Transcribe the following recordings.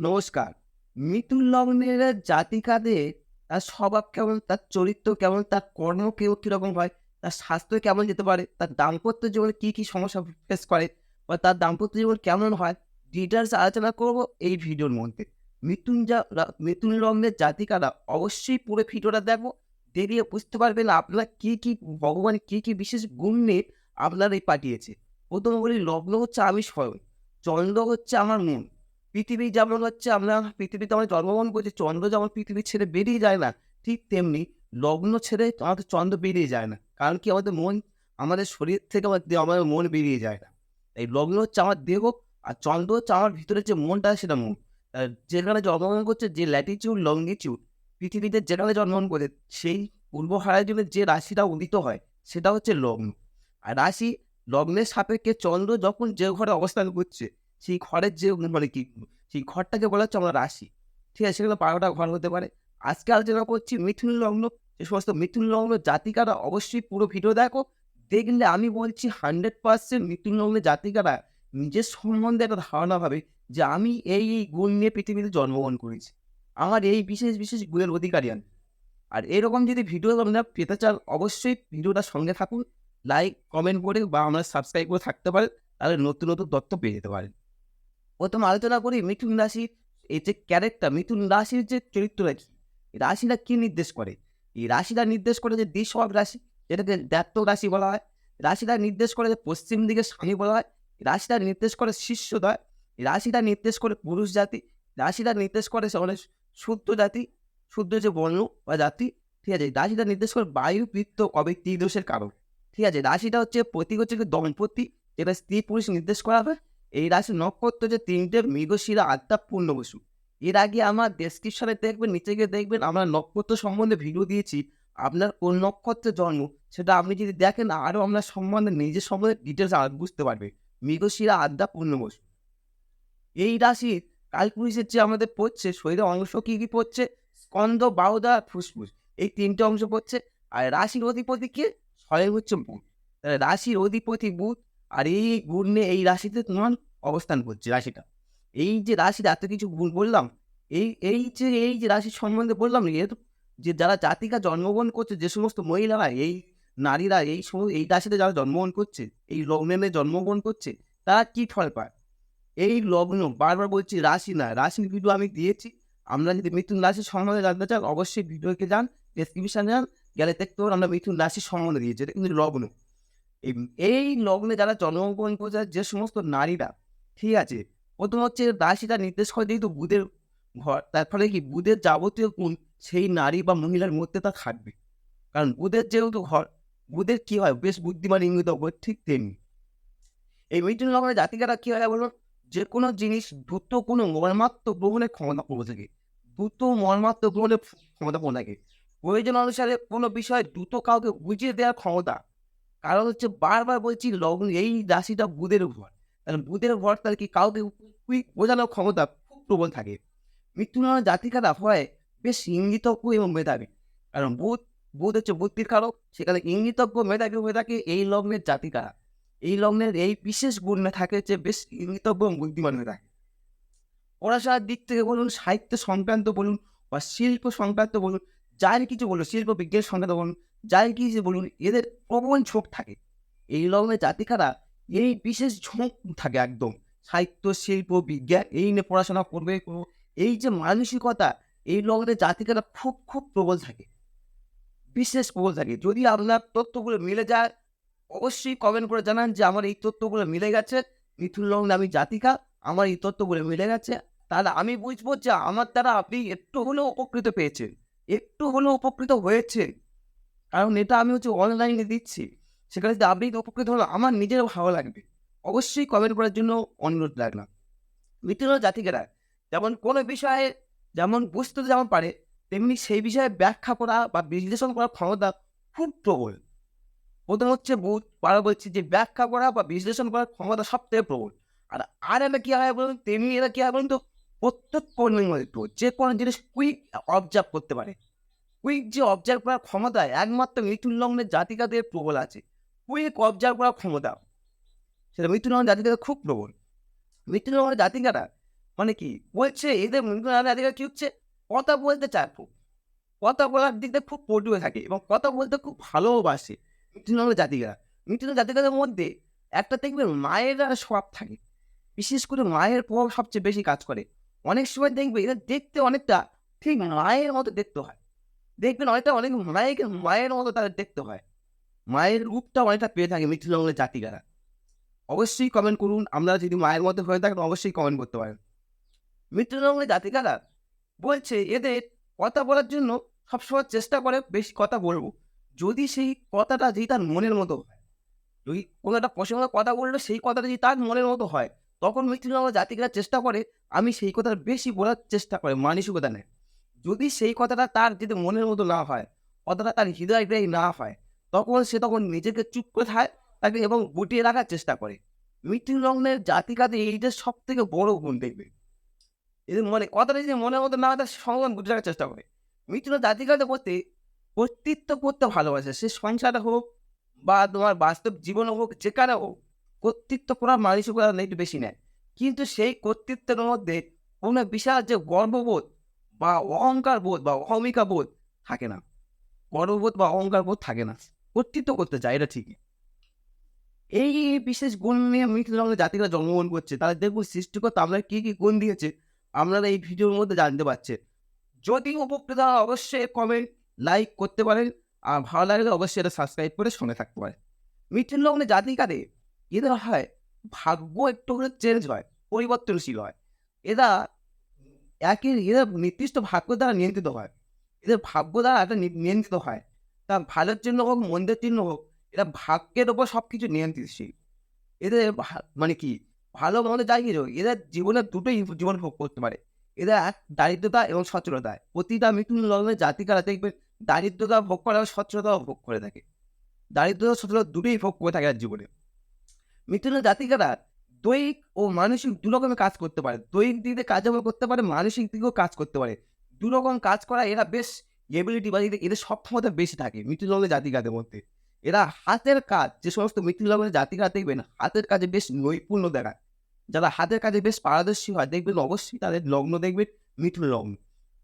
নমস্কার। মিথুন লগ্নের জাতিকাদের তার স্বভাব কেমন, তার চরিত্র কেমন, তার কর্ম কেউ কীরকম হয়, তার স্বাস্থ্য কেমন যেতে পারে, তার দাম্পত্য জীবনে কী কী সমস্যা ফেস করে বা তার দাম্পত্য জীবন কেমন হয় ডিটেলস আলোচনা করব এই ভিডিওর মধ্যে। মিথুন যা মিথুন লগ্নের জাতিকারা অবশ্যই পুরো ভিডিওটা দেখো, দেখলে বুঝতে পারবেন আপনার কী কী ভগবান কী কী বিশেষ গুণ নিয়ে আপনার এই পাঠিয়েছে। প্রথম বলি লগ্ন হচ্ছে আমি স্বয়ং চন্দ্র হচ্ছে আমার মন। পৃথিবী যেমন হচ্ছে আমরা, পৃথিবীতে আমরা জন্মগ্রহণ করছি, চন্দ্র যেমন পৃথিবী ছেড়ে বেরিয়ে যায় না, ঠিক তেমনি লগ্ন ছেড়ে আমাদের চন্দ্র বেরিয়ে যায় না, কারণ কি আমাদের মন, আমাদের শরীর থেকে আমাদের মন বেরিয়ে যায় না। এই লগ্ন হচ্ছে আমার দেহ আর চন্দ্র হচ্ছে আমার ভিতরে যে মনটা সেটা মন। যেখানে জন্মগ্রহণ করছে যে ল্যাটিচিউড লঙ্গিচিউড পৃথিবীতে যেখানে জন্মগ্রহণ করে সেই পূর্ব হারাজনে যে রাশিটা উদিত হয়, সেটা হচ্ছে লগ্ন। আর রাশি লগ্নের সাপেক্ষে চন্দ্র যখন যে ঘরে অবস্থান করছে সেই ঘরের যে মানে কি, সেই ঘরটাকে বলা হচ্ছে আমরা রাশি। ঠিক আছে, সেগুলো বারোটা ঘর হতে পারে। আজকে আলোচনা করছি মিথুন লগ্ন। যে সমস্ত মিথুন লগ্ন জাতিকারা অবশ্যই পুরো ভিডিও দেখো। দেখলে আমি বলছি হান্ড্রেড পার্সেন্ট মিথুন লগ্নের জাতিকারা নিজের সম্বন্ধে একটা ধারণা ভাবে যে আমি এই এই গুণ নিয়ে পৃথিবীতে জন্মগ্রহণ করেছি। আমার এই বিশেষ বিশেষ গুণের অধিকারী আমি। আর এরকম যদি ভিডিও আপনারা পেতে চান অবশ্যই ভিডিওটার সঙ্গে থাকুন। লাইক কমেন্ট করে বা আমরা সাবস্ক্রাইব করে থাকতে পারেন তাহলে নতুন নতুন তথ্য পেয়ে যেতে পারেন। প্রথম আলোচনা করি মিথুন রাশির, এই যে ক্যারেক্টার মিথুন রাশির যে চরিত্রটা কি রাশিটা কি নির্দেশ করে? এই রাশিটা নির্দেশ করে যে দ্বিসব রাশি, যেটাকে দ্যাত্ত রাশি বলা হয়। রাশিটা নির্দেশ করে যে পশ্চিম দিকে স্বামী বলা হয়। রাশিটা নির্দেশ করে শিষ্যদয় রাশিটা নির্দেশ করে পুরুষ জাতি। রাশিটা নির্দেশ করে অনেক শুদ্ধ জাতি। শুদ্ধ যে বর্ণ বা জাতি। ঠিক আছে রাশিটা নির্দেশ করে বায়ু, বৃত্ত, কবে ত্রিদোষের কারণ। ঠিক আছে রাশিটা হচ্ছে প্রতীক হচ্ছে দম্পতি। যেটা স্ত্রী পুরুষ নির্দেশ করা হয়। এই রাশি নক্ষত্র যে তিনটে মৃগশিরা আত্মা, পূর্ণ বসু। এর আগে আমার ডেসক্রিপশনে দেখবেন, নিচে গিয়ে দেখবেন আমরা নক্ষত্র সম্বন্ধে ভিডিও দিয়েছি। আপনার কোন নক্ষত্রে জন্ম, সেটা আপনি যদি দেখেন আরও আপনার সম্বন্ধে, নিজের সম্বন্ধে ডিটেলস আর বুঝতে পারবে। মৃগশিরা আদ্যা পূর্ণ বসু। এই রাশির কালপুরুষের যে আমাদের পড়ছে শরীরের অংশ কী কী পড়ছে? স্কন্দ বাহুদা ফুসফুস। এই তিনটে অংশ পড়ছে। আর রাশির অধিপতি কে? স্বয়ং হচ্ছে বুধ। রাশির অধিপতি বুধ আর এই গুণ নিয়ে এই রাশিতে তোমার অবস্থান করছে, রাশিটা। এই যে রাশির এত কিছু গুণ বললাম, এই এই যে এই যে রাশির সম্বন্ধে বললাম না এর যে যারা জাতিকা জন্মগ্রহণ করছে, যে সমস্ত মহিলারা, এই নারীরা, এই সমস্ত, এই রাশিতে যারা জন্মগ্রহণ করছে, এই লগ্নে জন্মগ্রহণ করছে, তারা কি ফল পায়? এই লগ্ন, বারবার বলছি রাশি না, রাশির ভিডিও আমি দিয়েছি। আমরা যদি মিথুন রাশির সম্বন্ধে জানতে চান অবশ্যই ভিডিওকে যান ডেসক্রিপশন যান, গেলে দেখতে পাবেন আমরা মিথুন রাশির সম্বন্ধে দিয়েছি, এটা কিন্তু লগ্ন। এই- লগ্নে যারা জন্মগ্রহণ করছে, যে সমস্ত নারীরা, ঠিক আছে, প্রথম হচ্ছে রাশিটা নির্দেশ করে যেহেতু বুধের ঘর, তার ফলে কি বুধের যাবতীয় গুণ সেই নারী বা মহিলার মধ্যে তা থাকবে। কারণ বুধের যেহেতু ঘর, বুধের কি হয়, বেশ বুদ্ধিমান ইঙ্গিত ঠিক তেমনি। এই মিথুন লগ্নের জাতিকারা কি হয় বলুন? যে কোনো জিনিস দ্রুত কোনো মর্মাত্মক গ্রহণের ক্ষমতা পড়ে থাকে। দ্রুত মর্মাত্মক গ্রহণের ক্ষমতা পড়ে থাকে। প্রয়োজন অনুসারে কোনো বিষয়ে দ্রুত কাউকে বুঝিয়ে দেওয়ার ক্ষমতা কারণ হচ্ছে বারবার বলছি লগ্ন, এই রাশিটা বুধের ঘর কারণ বুধের ঘর তার কি কাউকে কুইক বোঝানোর ক্ষমতা খুব প্রবল থাকে। মৃত্যু জাতিকারা হয় বেশ ইঙ্গিতজ্ঞ এবং মেধাবী। কারণ বুধ বুধ হচ্ছে বুদ্ধির কারক, সেখানে ইঙ্গিতজ্ঞ, মেধাবী হয়ে থাকে এই লগ্নের জাতিকারা। এই লগ্নের এই বিশেষ গুণে থাকে যে বেশ ইঙ্গিতজ্ঞ এবং বুদ্ধিমান হয়ে থাকে। পড়াশোনার দিক থেকে বলুন, সাহিত্য সংক্রান্ত বলুন বা শিল্প সংক্রান্ত বলুন, যার কিছু বলুন, শিল্প, বিজ্ঞান সংক্রান্ত বলুন যার কিছু বলুন, এদের প্রবল ঝোঁক থাকে। এই লগ্নের জাতিকারা এই বিশেষ ঝোঁক থাকে একদম। সাহিত্য, শিল্প, বিজ্ঞান, এই নিয়ে পড়াশোনা করবে। এই যে মানসিকতা, এই লগ্নের জাতিকারা খুব খুব প্রবল থাকে। বিশেষ প্রবল থাকে। যদি আপনার তথ্যগুলো মিলে যায়, অবশ্যই কমেন্ট করে জানান যে আমার এই তথ্যগুলো মিলে গেছে। মিথুন লগ্নে আমি জাতিকা, আমার এই তথ্যগুলো মিলে গেছে। তাহলে আমি বুঝব যে আমার দ্বারা আপনি একটু হলেও উপকৃত পেয়েছেন। একটু হলেও উপকৃত হয়েছে কারণ এটা আমি হচ্ছে অনলাইনে দিচ্ছি। সেখানে যদি আপনি উপকৃত হলে আমার নিজের ভালো লাগবে। অবশ্যই কমেন্ট করার জন্য অনুরোধ রাখলাম। মিথুন জাতিকেরা যেমন কোনো বিষয়ে যেমন বুঝতে যেমন পারে, তেমনি সেই বিষয়ে ব্যাখ্যা করা বা বিশ্লেষণ করার ক্ষমতা খুব প্রবল। প্রথম হচ্ছে বুধ বারবার বলছি যে ব্যাখ্যা করা বা বিশ্লেষণ করার ক্ষমতা সব থেকে প্রবল। আর আর একটা কী হয় বলুন? তেমনি এরা কী হয় বলুন তো? প্রত্যেক পরিমাণিত যে কোনো জিনিস কুইক অবজার্ভ করতে পারে। কুইক যে অবজার্ভ করার ক্ষমতা একমাত্র মিথুন লগ্নের জাতিকাদের প্রবল আছে। কুইক অবজার্ভ করার ক্ষমতা। সেটা মিথুন লগ্নের জাতিকাদের খুব প্রবল। মিথুন লগ্নের জাতিকারা মানে কি? বলছে এদের মৃত্যুর জাতিকা কি হচ্ছে? কথা বলতে চায় খুব। কথা বলার দিক দিয়ে খুব পটু হয়ে থাকে এবং কথা বলতে খুব ভালোবাসে মৃত্যুনগর জাতিকা মৃত্যুনগর জাতিকাদের মধ্যে একটা দেখবেন মায়ের স্বভাব থাকে। বিশেষ করে মায়ের প্রভাব সবচেয়ে বেশি কাজ করে। অনেক সময় দেখবে এদের দেখতে অনেকটা ঠিক মায়ের মতো দেখতে হয়। দেখবেন অনেকটা, অনেক মায়ের মায়ের মতো তাদের দেখতে হয়। মায়ের রূপটা অনেকটা পেয়ে থাকে মৃত্যুনগরের জাতিকারা। অবশ্যই কমেন্ট করুন আমরা যদি মায়ের মতো হয়ে থাকেন, অবশ্যই কমেন্ট করতে পারেন। মৃত্যুনগরের জাতিকারা বলছে, এদের কথা বলার জন্য সবসময় চেষ্টা করে, বেশি কথা বলব। যদি সেই কথাটা যদি তার মনের মতো হয়, যদি কোনো একটা প্রসঙ্গে কথা বলল সেই কথাটা যদি তার মনের মতো হয়, তখন মৃত্যুনগর জাতিকারা চেষ্টা করে, আমি সেই কথাটা বেশি বলার চেষ্টা করে, মানসিকতা নেয়। যদি সেই কথাটা তার যদি মনের মতো না হয়, কথাটা তার হৃদয়গ্রাহী না হয়, তখন সে তখন নিজেকে চুপ করে থাকে, তাকে এবং গুটিয়ে রাখার চেষ্টা করে। মৃত্যুলগ্নের জাতিকাতে এইটা সব থেকে বড় গুণ দেখবে। এদের মনে, কথাটা যদি মনের মতো না হয়, তার সঙ্গে গুটিয়ে রাখার চেষ্টা করে। মৃত্যুর জাতিকাতে করতে কর্তৃত্ব করতে ভালোবাসে। সে সংসারে হোক বা তোমার বাস্তব জীবনে হোক, যেখানে হোক, কর্তৃত্ব করার মানসিকতা একটু বেশি নেয়। কিন্তু সেই কর্তৃত্বের মধ্যে কোনো বিশাল যে গর্ববোধ বা অহংকার বোধ বা অহমিকা বোধ থাকে না। গর্ববোধ বা অহংকার বোধ থাকে না। কর্তৃত্ব করতে চায়, এটা ঠিকই। এই বিশেষ গুণ নিয়ে মৃত্যুর জাতিরা জন্মগ্রহণ করছে। তাদের দেখুন সৃষ্টিকর্তা আমরা কী কী গুণ দিয়েছে, আপনারা এই ভিডিওর মধ্যে জানতে পারছে যদি উপকৃত অবশ্যই কমেন্ট লাইক করতে পারেন। আর ভালো লাগলে অবশ্যই এটা সাবস্ক্রাইব করে শুনে থাকতে পারেন। মৃত্যুর লগ্নে জাতিকারে এদের হয়? ভাগ্য একটু করে চেঞ্জ হয়, পরিবর্তনশীল হয়। এরা একের এরা নির্দিষ্ট ভাগ্য দ্বারা নিয়ন্ত্রিত হয়। এদের ভাগ্য দ্বারা একটা নিয়ন্ত্রিত হয়। তা ভালোর জন্য হোক, মন্দের জন্য হোক, এরা ভাগ্যের ওপর সব কিছু নিয়ন্ত্রিতশীল। এদের মানে কি? ভালো মন্দ যাই কিছু এদের জীবনে দুটোই জীবন ভোগ করতে পারে। এরা এক, দারিদ্রতা এবং সচ্ছলতায় প্রতিটা মৃত্যু লগ্নের জাতিকারা দেখবেন দারিদ্রতা ভোগ করে এবং ভোগ করে থাকে। দারিদ্রতা সচ্ছলতা দুটোই ভোগ করে থাকে জীবনে। মৃত্যুর জাতিকারা দৈহিক ও মানসিক দু রকমের কাজ করতে পারে। দৈহিক দিক দিয়ে কাজ করতে পারে, মানসিক দিকেও কাজ করতে পারে। দু রকম কাজ করা এরা বেশ এবিলিটি বা এদের- সক্ষমতা বেশি থাকে মৃত্যুলগ্নের জাতিকাদের মধ্যে। এরা হাতের কাজ, যে সমস্ত মৃত্যুলগ্নের জাতিকা দেখবেন, হাতের কাজে বেশ নৈপুণ্য দেখায়। যারা হাতের কাজে বেশ পারদর্শী হয়, দেখবেন অবশ্যই তাদের লগ্ন দেখবেন মিথুন লগ্ন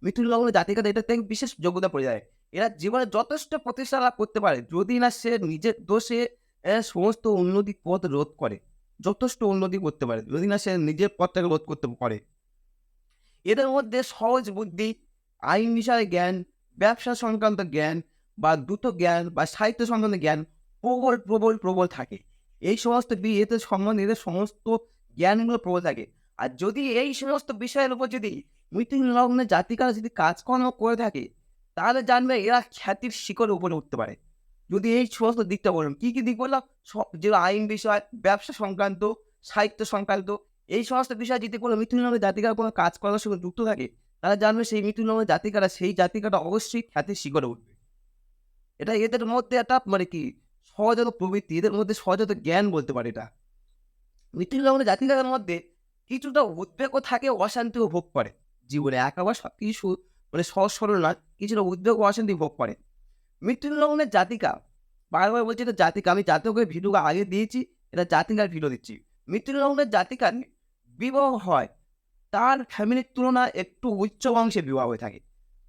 মিথুন লগ্ন জাতিকাদের এটা থেকে বিশেষ যোগ্যতা পড়ে যায়। এরা জীবনে যথেষ্ট প্রতিষ্ঠা লাভ করতে পারে, যদি না সে নিজের দোষে সমস্ত উন্নতি পথ রোধ করে। যথেষ্ট উন্নতি করতে পারে। যদি না সে নিজের পথটাকে রোধ করতে পারে। এদের মধ্যে সহজ বুদ্ধি, আইন বিষয়ে জ্ঞান, ব্যবসা সংক্রান্ত জ্ঞান বা দ্রুত জ্ঞান বা সাহিত্য সংক্রান্ত জ্ঞান প্রবল প্রবল প্রবল থাকে। এই সমস্ত সম্বন্ধে এদের সমস্ত জ্ঞানগুলো প্রবল থাকে। আর যদি এই সমস্ত বিষয়ের উপর যদি মৃত্যু লগ্নে জাতিকারা যদি কাজকর্ম করে থাকে, তাহলে জানবে এরা খ্যাতির শিকড় উপরে উঠতে পারে। যদি এই সমস্ত দিকটা বলুন, কী কী দিক বললাম? সব যে আইন বিষয়, ব্যবসা সংক্রান্ত, সাহিত্য সংক্রান্ত, এই সমস্ত বিষয় যদি কোনো মৃত্যু নামে জাতিকার কোনো কাজ করার সঙ্গে যুক্ত থাকে তারা জানবে সেই মৃত্যু নামে জাতিকারা, সেই জাতিকাটা অবশ্যই খ্যাতির শিখরে উঠবে এটা এদের মধ্যে একটা মানে কি? সহজাত প্রবৃত্তি, এদের মধ্যে সহজাত জ্ঞান বলতে পারে এটা। মৃত্যু নামে জাতিকার মধ্যে কিছুটা উদ্বেগও থাকে, অশান্তিও ভোগ করে। জীবনে একেবারে সব কিছু মানে সহজ সরল না কিছুটা উদ্বেগ অশান্তি ভোগ করে। মৃত্যু লগ্নের জাতিকা। বারবার বলছি এটা জাতিকা, আমি জাতকের ভিডিও আগে দিয়েছি, এটা জাতিকার ভিডিও দিচ্ছি। মৃত্যু লগ্নের জাতিকার বিবাহ হয়, তার ফ্যামিলির তুলনায় একটু উচ্চ বংশে বিবাহ হয়ে থাকে।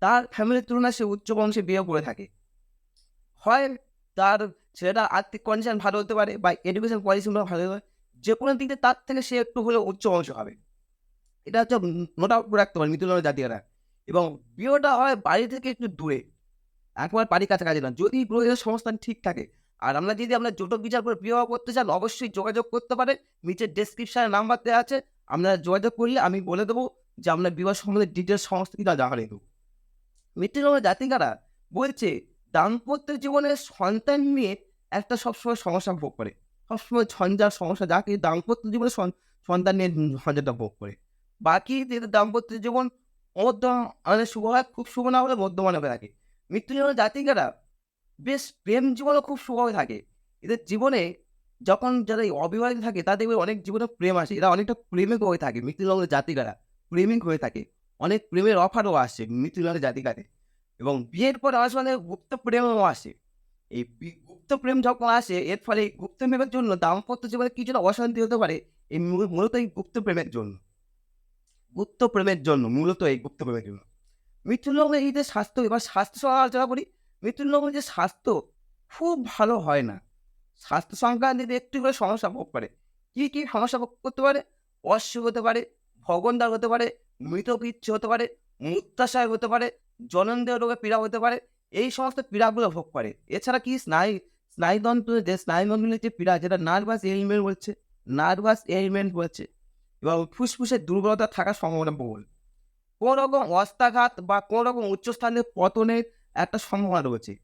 তার ফ্যামিলির তুলনায় সে উচ্চ বংশে বিয়ে করে থাকে। হয় তার ছেলেটা আর্থিক কন্ডিশন ভালো হতে পারে বা এডুকেশন পলিসিগুলো ভালো হতে পারে, যে কোনো দিকে তার থেকে সে একটু হলেও উচ্চ বংশ হবে। এটা হচ্ছে নোট আউট রাখতে পারে মৃত্যু লগ্নের জাতিকারা এবং বিয়েটা হয় বাড়ি থেকে একটু দূরে। একবার বাড়ি কাছাকাছি না যদি গ্রহের সংস্থান ঠিক থাকে, আর আমরা যদি আমরা জোটক বিচার করে বিবাহ করতে চান অবশ্যই যোগাযোগ করতে পারে নিচের ডেসক্রিপশনে নাম্বার দেওয়া আছে। আপনারা যোগাযোগ করলে আমি বলে দেবো যে আপনার বিবাহ সম্বন্ধে ডিটেলস সমস্ত কিছু জানিয়ে দেবো। মৃত্যুর জাতিকারা বলছে, দাম্পত্য জীবনে সন্তান নিয়ে একটা সবসময় সমস্যা ভোগ করে। সবসময় ঝঞ্ঝার সমস্যা যাকে দাম্পত্য জীবনে সন- সন্তান নিয়ে ঝঞ্ঝাটা ভোগ করে। বাকি যে দাম্পত্য জীবন মধ্যম মানে শুভ হয়, খুব শুভ না হলে মধ্যমানে থাকে। মৃত্যুজীবন জাতিকারা বেশ প্রেম জীবনও খুব শুভ থাকে। এদের জীবনে যখন যারা অবিবাহিত থাকে, তাদের অনেক জীবনে প্রেম আসে। এরা অনেকটা প্রেমিক হয়ে থাকে মৃত্যুজীবনের জাতিকারা প্রেমিক হয়ে থাকে। অনেক প্রেমের অফারও আসে মৃত্যুজীবনের জাতিকারে এবং বিয়ের পর আসে মানে গুপ্ত প্রেমও আসে। এই গুপ্ত প্রেম যখন আসে, এর ফলে গুপ্ত প্রেমের জন্য দাম্পত্য জীবনে কিছুটা অশান্তি হতে পারে, এই মূলত এই গুপ্ত প্রেমের জন্য। গুপ্তপ্রেমের জন্য, মূলত এই গুপ্তপ্রেমের জন্য। মিথুন লগ্নের এই যে স্বাস্থ্য, এবার স্বাস্থ্য সহ আলোচনা করি মিথুন লগ্নের যে স্বাস্থ্য খুব ভালো হয় না। স্বাস্থ্য সংক্রান্ত একটু করে সমস্যা ভোগ করে, কী কী সমস্যা ভোগ করতে পারে? অশ্ব হতে পারে ভগনদার হতে পারে, মৃতপিচ্ছ হতে পারে মূত্রাশয় হতে পারে, জনন্দেহ রোগে পীড়া হতে পারে, এই সমস্ত পীড়াগুলো ভোগ করে। এছাড়া কি স্নায়ু, স্নায়ুতন্ত্র যে স্নায়ুমণ্ডলের যে পীড়া, যেটা নার্ভাস এলিমেন্ট বলছে নার্ভাস এলিমেন্ট বলছে, এবং ফুসফুসের দুর্বলতা থাকার সম্ভাবনা প্রবল। কোনো রকম অস্তাঘাত বা কোনো রকম উচ্চস্থানে পতনের একটা সম্ভাবনা রয়েছে।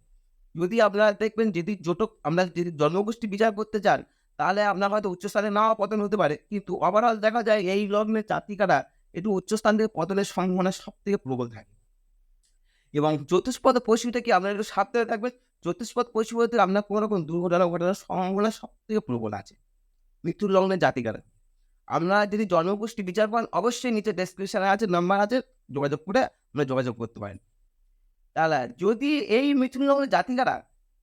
যদি আপনারা দেখবেন, যদি জোটক, আমরা যদি জন্মগোষ্ঠী বিচার করতে চান, তাহলে আপনার হয়তো উচ্চস্থানে নাও পতন হতে পারে। কিন্তু ওভারঅল দেখা যায়, এই লগ্নের জাতিকারা একটু উচ্চস্থান থেকে পতনের সম্ভাবনা সব থেকে প্রবল থাকে। এবং চতুষ্পদ পশু থেকে আপনারা একটু সাবধানে থাকবেন? চতুষ্পদ পশু হতে আপনার কোনো রকম দুর্ঘটনা, ঘটানোর সম্ভাবনা সব থেকে প্রবল আছে। মৃত্যুর লগ্নের জাতিকারা। আপনারা যদি জন্মগোষ্ঠী বিচার পান, অবশ্যই নিচে ডেসক্রিপশনে আছে নাম্বার আছে, যোগাযোগ করে আপনারা যোগাযোগ করতে পারেন। তাহলে যদি এই মিথুন লগ্নের জাতিকারা,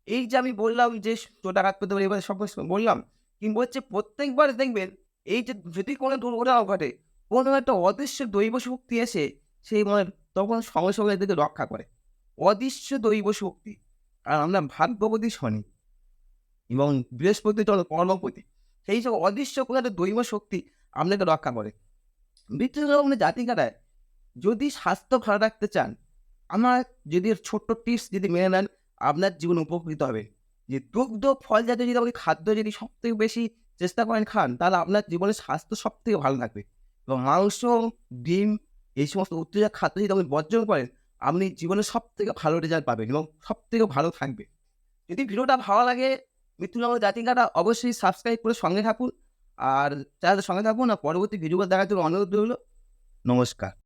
এই যে আমি বললাম যে চোটাঘাত পেতে পারে এবার সব বললাম কিন্তু হচ্ছে প্রত্যেকবার দেখবেন, এই যে যদি কোনো দুর্ঘটনা ঘটে, কোনো একটা অদৃশ্য দৈব শক্তি এসে সেই মানে তখন সঙ্গে সঙ্গে এদেরকে রক্ষা করে। অদৃশ্য দৈব শক্তি আর আমরা ভাগ্যবতী শনি এবং বৃহস্পতি চল কর্মপতি। সেই সব অদৃশ্য কোনো একটা দৈব শক্তি আপনাকে রক্ষা করে। মৃত্যু লগ্নের জাতিকারায় যদি স্বাস্থ্য ভালো রাখতে চান, আমার যদি ছোট্ট টিপস যদি মেনে নেন, আপনার জীবন উপকৃত হবে। যে দুগ্ধ, ফল জাতীয় যদি আপনি খাদ্য যদি সব থেকে বেশি চেষ্টা করেন খান, তাহলে আপনার জীবনের স্বাস্থ্য সব থেকে ভালো থাকবে। এবং মাংস, ডিম, এই সমস্ত উত্তেজক খাদ্য যদি আপনি বর্জন করেন, আপনি জীবনে সব থেকে ভালো রেজাল্ট পাবেন এবং সব থেকে ভালো থাকবে। যদি ভিডিওটা ভালো লাগে মৃত্যুনগর জাতিকাটা অবশ্যই সাবস্ক্রাইব করে সঙ্গে থাকুন। আর তাদের সঙ্গে থাকব না পরবর্তী ভিডিও দেখার জন্য অনুরোধ রইল। নমস্কার।